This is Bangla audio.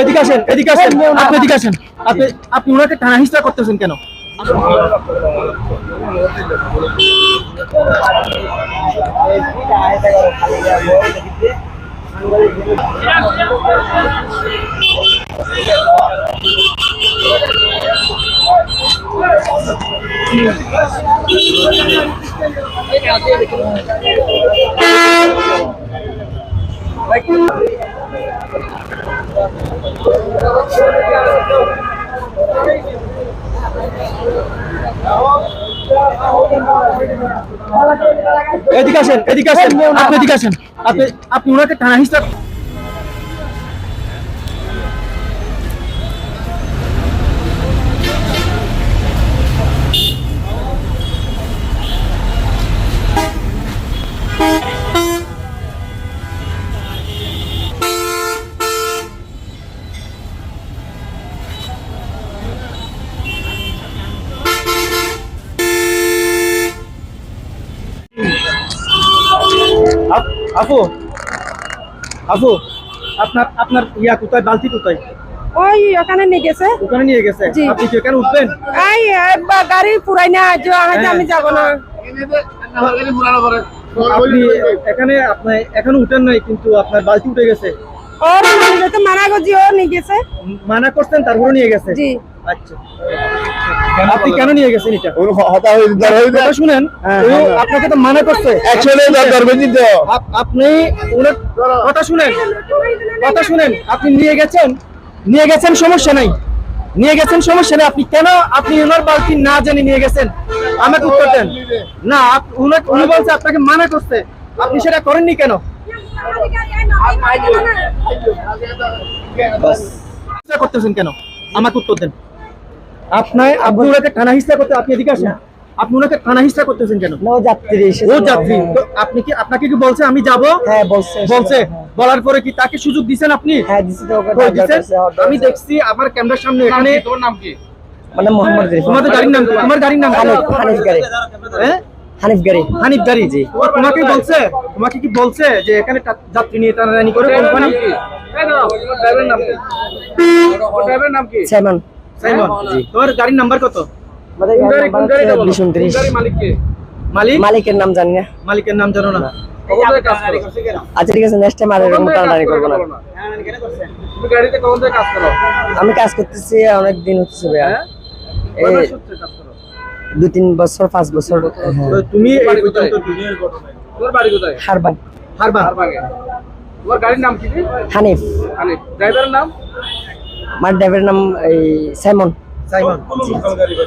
এদিকে আসেন এদিকে আসেন। আপনি এদিকে আসেন। আপনি আপনি ওনাকে টানা হিস্টা করতেছেন কেন? এদিকে আসেন এদিকে আসেন। আপনি এদিকে আসেন। আপনি আপনি ওনাকে টানা হিস্টা আপ- আপু আপু আপনার আপনার ইয়া কোথায়? বালতি কোথায়? ওই ওখানে নিয়ে গেছে। ওখানে নিয়ে গেছে? আপনি কি এখানে উঠবেন? এই এই বা- গাড়ি পুরাই না যে আমি- যাব না। আপনি এখানে আপনি এখনও উঠেন নাই কিন্তু আপনার বালতি উঠে গেছে। মানা করছি ও নিয়ে গেছে। মানা করছেন তারপরে নিয়ে গেছে? জি। আচ্ছা। আপনি কেন নিয়ে গেছেন এটা? হতা শুনেন। আপনাকে তো মানা করছে। আপনি ওনার কথা শুনেন কথা শুনেন আপনি নিয়ে গেছেন নিয়ে গেছেন সমস্যা নাই। নিয়ে গেছেন সমস্যা নেই আপনি কেন আপনি ওনার বালতি না জেনে নিয়ে গেছেন? আমাকে উত্তর দেন। না উনি বলছে আপনাকে মানা করছে। আপনি সেটা করেননি কেন? হিস্সা করতেছেন কেন? আমাকে উত্তর দেন। আপনার আপনি ওনাকে টানা হিস্সা করতে আপনি এদিকে আসেন। আপনি ওনাকে টানা হিস্সা করতেছেন কেন? ও যাত্রী ও যাত্রী। তো আপনি কি আপনাকে কি বলছে আমি যাব? হ্যাঁ বলছে বলছে। বলার পরে কি তাকে সুযোগ দিছেন আপনি? হ্যাঁ দিছি তো আমি দেখছি আমার ক্যামেরার সামনে এখানে তোর নাম কি? মানে মোহাম্মদ তোমাদের গাড়ির নাম কি? তোমার গাড়ির নাম হানিফ গাড়ি। হ্যাঁ? হানিফ গাড়ি। হানিফ গাড়ি। জি। তোমাকে বলছে? তোমাকে কি বলছে যে এখানে যাত্রী নিয়ে টানাটানি করে কোম্পানি ড্রাইভারের নাম কি? ড্রাইভারের নাম কি? সেমন সাইমন তোমার গাড়ির নাম্বার কত? মালিক? মালিকের নাম জানি না। মালিকের নাম জানো না? আচ্ছা ঠিক আছে নেক্সট টাইম আর এরকম টানাটানি করব না। আমি কাজ করতেছি অনেক দিন হচ্ছে ভাইয়া। দু তিন বছর পাঁচ বছর। হ্যাঁ। তুমি এই পর্যন্ত হারবান হারবা তোমার গাড়ির নাম কি? হানিফ। হানিফ। ড্রাইভারের নাম? আমার ড্রাইভারের নাম এই সাইমন। সাইমন।